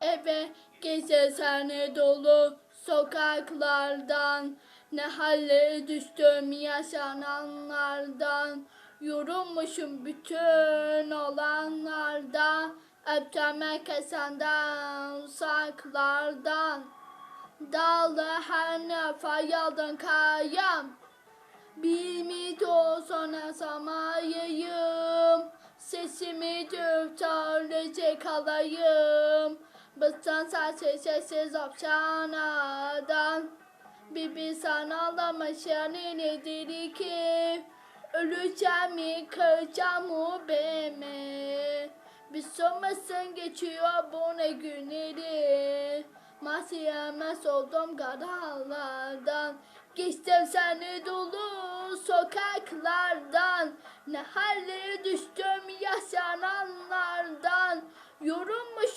Eve gezesene dolu sokaklardan Ne hale düştüm yaşananlardan. Yorulmuşum bütün olanlardan Öpteme kesenden uzaklardan. Dağlı her nefa yaldan kayam. Bir mit olsana samayayım Sesimi dürtarlıcı kalayım Bıçtan sessiz sessiz apşanadan Bibi sana ağlamış yani nedir ki Öleceğim mi kıracağım mı beni Bir sormasın geçiyor bu ne günleri. Masiyemez oldum karalardan Geçtim seni dolu sokaklardan. Ne hale düştüm yaşananlardan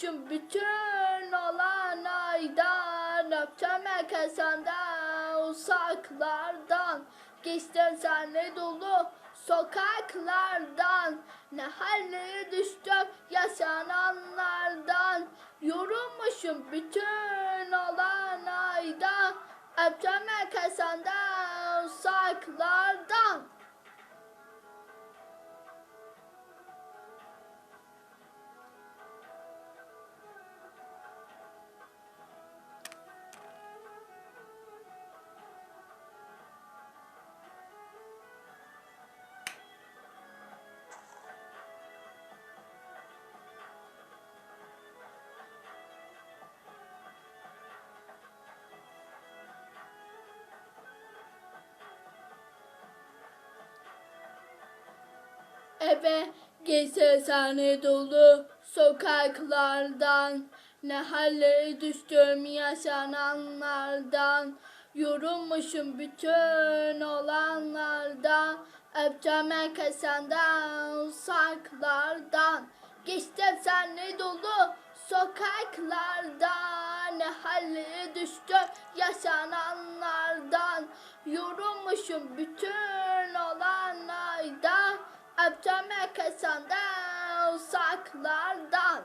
Yorulmuşum bütün olan aydan Öptüm herkesten uzaklardan. Geçtim seni dolu sokaklardan. Ne hale düştüm yaşananlardan. Yorulmuşum bütün olan aydan Öptüm herkesten uzaklardan Eve gezesene dolu sokaklardan Ne hale düştüm yaşananlardan. Yorulmuşum bütün olanlardan Öptüm herkesinden uzaklardan. Geçtim seni dolu sokaklardan Ne hale düştüm yaşananlardan. Yorulmuşum bütün olanlardan Öptüm herkesinden uzaklardan